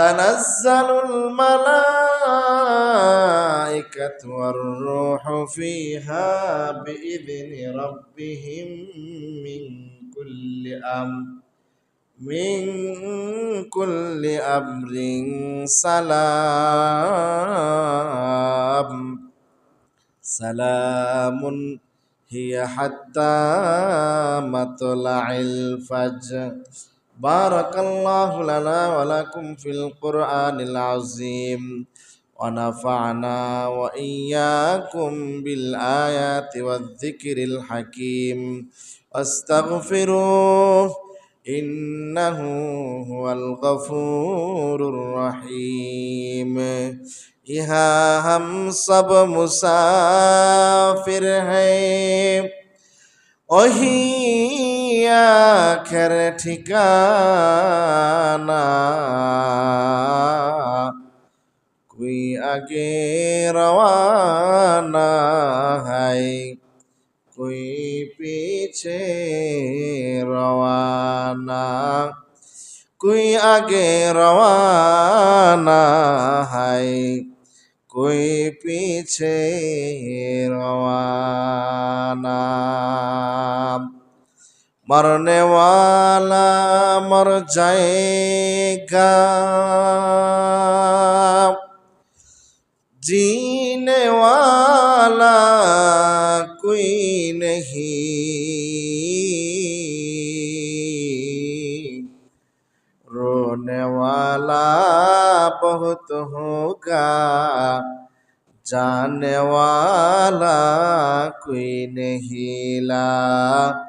تنزل الملائكة والروح فيها بإذن ربهم من كل أمر من كل أمر سلام. سلام هي حتى مطلع الفجر. بارك الله لنا ولكم في القرآن العظيم ونفعنا وإياكم بالآيات والذكر الحكيم واستغفروه إنه هو الغفور الرحيم يها هم سب مسافر ہیں وہی আখের ঠিকানা। কুই আগে রওয়ানা হাই, কুই পিছে রওয়ানা। কুই আগে রওয়ানা হাই, কুই পিছে রওয়ানা। मरने वाला मर जाएगा जीने वाला कोई नहीं रोने वाला बहुत होगा जाने वाला कोई नहीं ला इलाहा इल्लल्लाह لا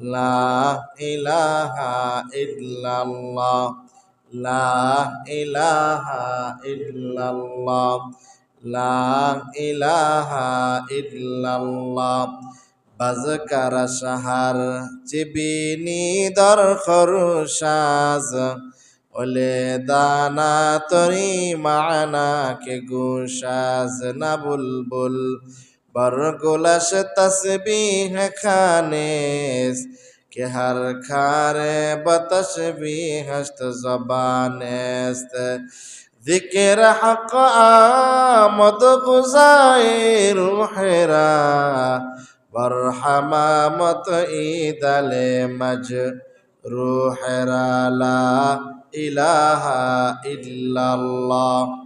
লা ইলাহা ইল্লাল্লাহ, লা ইলাহা ইল্লাল্লাহ, লা ইলাহা ইল্লাল্লাহ। বাজকার সাহার চিবিনি দর খরুসাজ ওলে দানা তরি মানা কে গুসাজ না বুলবুল। বরগুলাস তসবিহ খানেস کہ ہر کھارے بتش بھی ہشت زبان است ذکر حق آمد غزائی روح را برحمامت عیدل مج روح را لا الہ الا اللہ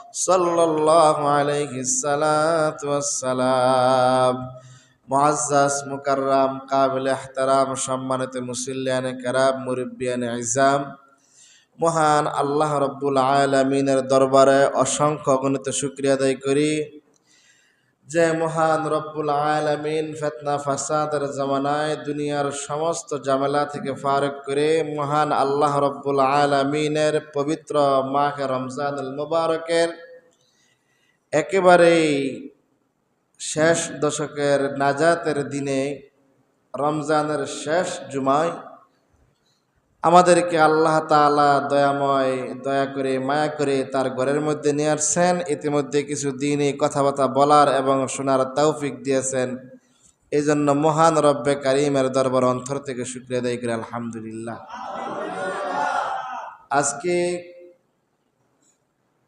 সাল্লাল্লাহু আলাইহি সালাতু ওয়াসসালাম। মুআজ্জাজ, মুকাররাম, কাবিল ইহতারাম সম্মানিত মুসল্লিয়ান কেরাম, মুরব্বিয়ান ইজাম। মহান আল্লাহ রব্বুল আলমিনের দরবারে অসংখ্য গণিত শুক্রিয়া আদায় করি। যে মহান রব্বুল আলমিন, ফেতনা ফাসাদের জামানায় দুনিয়ার সমস্ত জামেলা থেকে ফারক করে মহান আল্লাহ রব্বুল আলমিনের পবিত্র মাহে রমজানুল মুবারকের একেবারেই শেষ দশকের নাজাতের দিনে রমজানের শেষ জুমায় আমাদেরকে আল্লাহ তাআলা দয়াময়, দয়া করে, মায়া করে তার ঘরের মধ্যে নিয়ে আসছেন। ইতিমধ্যে কিছু দিনই কথাবার্তা বলার এবং শোনার তৌফিক দিয়েছেন। এই জন্য মহান রব্বে কারিমের দরবার অন্তর থেকে শুক্রিয়া দেয় করে, আলহামদুলিল্লাহ। আজকে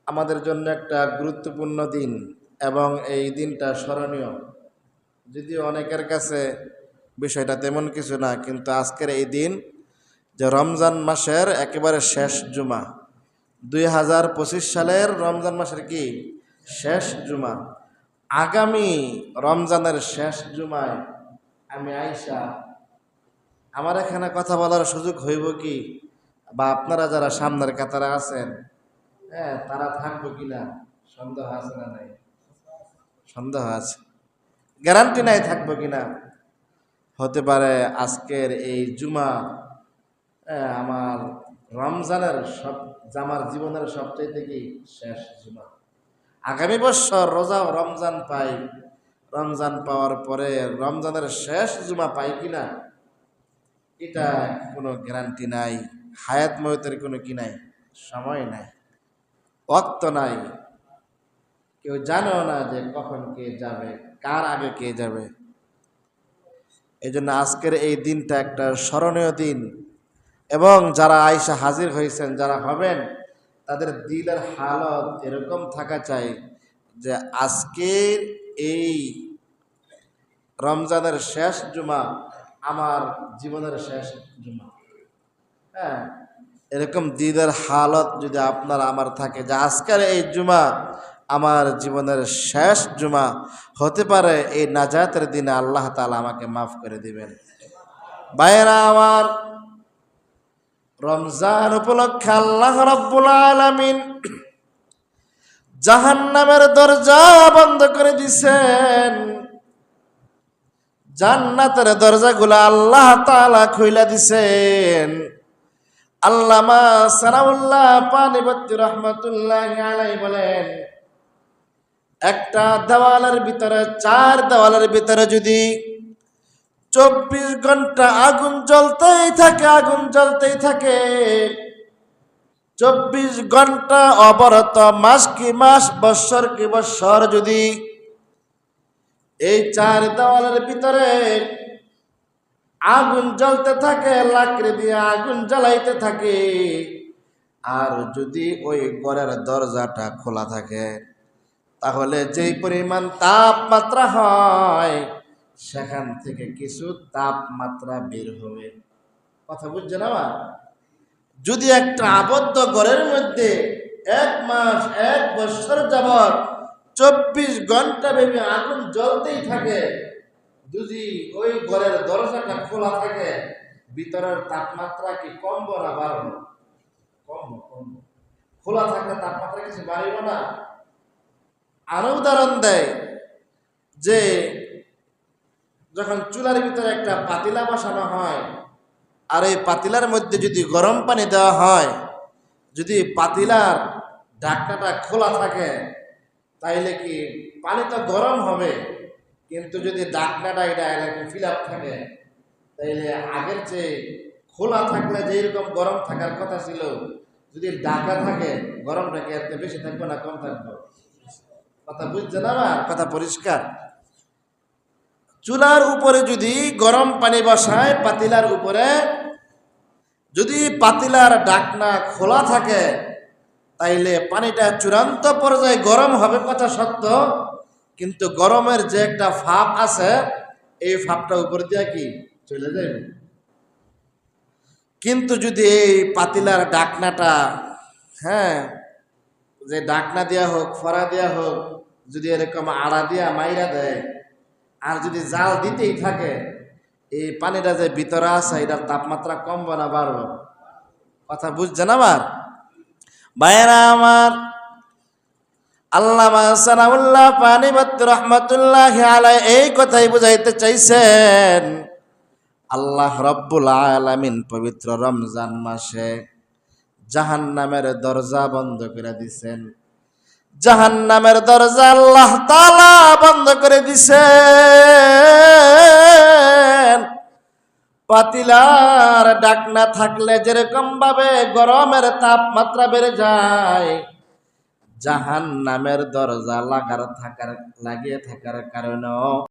আমাদের জন্য একটা গুরুত্বপূর্ণ দিন এবং এই দিনটা স্মরণীয়। যদিও অনেকের কাছে বিষয়টা তেমন কিছু না, কিন্তু আজকের এই দিন যে রমজান মাসের একেবারে শেষ জুমা। দুই হাজার পঁচিশ সালের রমজান মাসের কি? শেষ জুমা। আগামী রমজানের শেষ জুমায় আমি আইসা আমার এখানে কথা বলার সুযোগ হইব কি? বা আপনারা যারা সামনের কাতারে আছেন হ্যাঁ তারা থাকব কিনা? সন্দেহ আছে না নাই? সন্দেহ আছে। গ্যারান্টি নাই থাকব কিনা? হতে পারে আজকের এই জুমা আমার রমজানের সব আমার জীবনের সবচেয়ে কি শেষ জুমা আগামী বছর রোজা রমজান পাই। রমজান পাওয়ার পরে রমজানের শেষ জুমা পাই কিনা এটা কোনো গ্যারান্টি নাই, হায়াত ময়তের কোনো কি নাই, সময় নাই অক্ত নাই। কেউ জানেও না যে কখন কে যাবে, কার আগে কে যাবে? এই জন্য আজকের এই দিনটা একটা স্মরণীয় দিন। এবং যারা আয়সা হাজির হয়েছেন, যারা হবেন, তাদের দিলের হালত এরকম থাকা চাই যে আজকের এই রমজানের শেষ জুমা আমার জীবনের শেষ জুমা। হ্যাঁ এরকম দিদের হালত যদি আপনার, আমার থাকে যে আজকের এই জুমা আমার জীবনের শেষ জুমা হতে পারে, এই নাজাতের দিনে আল্লাহ তালা আমাকে মাফ করে দিবেন। বাইরা আমার রমজান উপলক্ষে আল্লাহ রব্বুল আলামিন জাহান্নামের দরজা বন্ধ করে দিছেন। জান্নাতের দরজাগুলো আল্লাহ তাআলা খুইলা দিছেন। আল্লামা সানাউল্লাহ পানিবত্তি রহমতুল্লাহ আলাই বলেন, একটা দেওয়ালের ভিতরে, চার দেওয়ালের ভিতরে যদি চব্বিশ ঘণ্টা আগুন জ্বলতেই থাকে, আগুন জ্বলতেই থাকে। চব্বিশ ঘণ্টা অবরত, মাস কি মাস, বৎসর কি বৎসর যদি এই চার দেওয়ালের ভিতরে আগুন জ্বলতে থাকে, লাকড়ি দিয়ে আগুন জ্বালাইতে থাকে, আর যদি ওই ঘরের দরজাটা খোলা থাকে, তাহলে যেই পরিমাণ তাপমাত্রা হয় সেখান থেকে কিছু তাপমাত্রা বের হবে। কথা বুঝছে না যদি একটা আবদ্ধ ঘরের মধ্যে এক মাস, এক বছর যাবৎ চব্বিশ ঘণ্টা ব্যাপী আগুন জ্বলতেই থাকে, যদি ওই ঘরের দরজাটা খোলা থাকে, ভিতরের তাপমাত্রা কি কমবো না বাড়বো? কমবো কমবো। খোলা থাকলে তাপমাত্রা কিছু বাড়িব না। আরও উদাহরণ দেয় যে যখন চুলার ভিতরে একটা পাতিলা বসানো হয়, আর এই পাতিলার মধ্যে যদি গরম পানি দেওয়া হয়, যদি পাতিলার ঢাকনাটা খোলা থাকে, তাইলে কি পানি তো গরম হবে, কিন্তু যদি ঢাকনাটা এটা এরকম ফিল আপ থাকে, তাইলে আগের চেয়ে খোলা থাকলে যে এরকম গরম থাকার কথা ছিল, যদি ঢাকা থাকে, গরমটা কি বেশি থাকবে না কম থাকবে? কথা বুঝছে না কথা পরিষ্কার। চুলার উপরে যদি গরম পানি বসায়, পাতিলার উপরে যদি পাতিলার ডাকনা খোলা থাকে, তাইলে পানিটা চূড়ান্ত পর্যায়ে গরম হবে কথা সত্য, কিন্তু গরমের যে একটা ফাপ আছে, এই ফাপটা উপর দিয়ে কি চলে যাবে? কিন্তু যদি এই পাতিলার ডাকনাটা হ্যাঁ যে ডাকনা দেওয়া হোক ফরা দেওয়া হোক, যদি এরকম আড়া দিয়া মাইরা দেয় আর যদি জাল দিতেই থাকে, এই পানিটা যে ভিতরে আছে, এটার তাপমাত্রা কমবে না, বাড়বে। কথা বুঝছেন আমার ভাইয়েরা আমার, আল্লামা সানাউল্লাহ পানিবত রহমতুল্লাহ আলাই এই কথাই বুঝাইতে চাইছেন, আল্লাহ রব্বুল আলামিন পবিত্র রমজান মাসে জাহান নামের দরজা বন্ধ করে দিছেন। জাহান নামের দরজা আল্লাহ তালা বন্ধ করে দিছে পাতিলার ডাক না থাকলে যেরকম ভাবে গরমের তাপমাত্রা বেড়ে যায় জাহান নামের দরজা লাগার থাকার, লাগিয়ে থাকার কারণেও